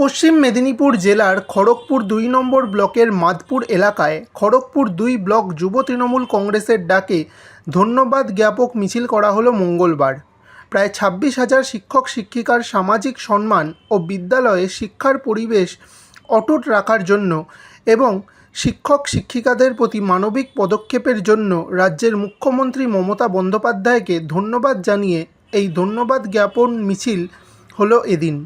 পশ্চিম মেদিনীপুর জেলার খড়গপুর দুই নম্বর ব্লকের মাদপুর এলাকায় খড়গপুর দুই ব্লক যুব তৃণমূল কংগ্রেসের ডাকে ধন্যবাদ জ্ঞাপক মিছিল করা হলো মঙ্গলবার। প্রায় ছাব্বিশ হাজার শিক্ষক শিক্ষিকার সামাজিক সম্মান ও বিদ্যালয়ে শিক্ষার পরিবেশ অটুট রাখার জন্য এবং শিক্ষক শিক্ষিকাদের প্রতি মানবিক পদক্ষেপের জন্য রাজ্যের মুখ্যমন্ত্রী মমতা বন্দ্যোপাধ্যায়কে ধন্যবাদ জানিয়ে এই ধন্যবাদ জ্ঞাপন মিছিল হলো এদিন।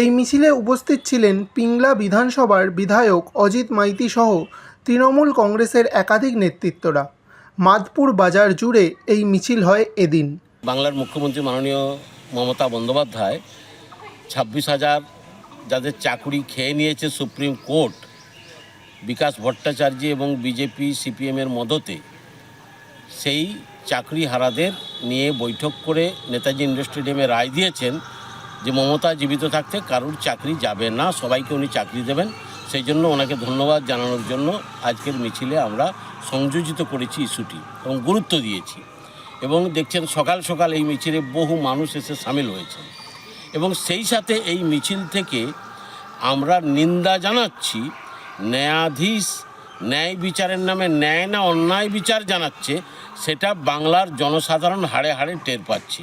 এই মিছিলে উপস্থিত ছিলেন পিংলা বিধানসভার বিধায়ক অজিত মাইতি সহ তৃণমূল কংগ্রেসের একাধিক নেতৃত্বরা। মাদপুর বাজার জুড়ে এই মিছিল হয় এদিন। বাংলার মুখ্যমন্ত্রী মাননীয় মমতা বন্দ্যোপাধ্যায় ছাব্বিশ হাজার যাদের চাকরি খেয়ে নিয়েছে সুপ্রিম কোর্ট, বিকাশ ভট্টাচার্য এবং বিজেপি সিপিএমের মদতে, সেই চাকরি হারাদের নিয়ে বৈঠক করে নেতাজি ইন্ডোর স্টেডিয়ামে রায় দিয়েছেন যে মমতা জীবিত থাকতে কারুর চাকরি যাবে না, সবাইকে উনি চাকরি দেবেন। সেই জন্য ওনাকে ধন্যবাদ জানানোর জন্য আজকের মিছিলে আমরা সংযোজিত করেছি ইস্যুটি এবং গুরুত্ব দিয়েছি। এবং দেখছেন সকাল সকাল এই মিছিলে বহু মানুষ এসে সামিল হয়েছেন। এবং সেই সাথে এই মিছিল থেকে আমরা নিন্দা জানাচ্ছি, ন্যায়াধীশ ন্যায় বিচারের নামে ন্যায় না অন্যায় বিচার জানাচ্ছে, সেটা বাংলার জনসাধারণ হাড়ে হাড়ে টের পাচ্ছি।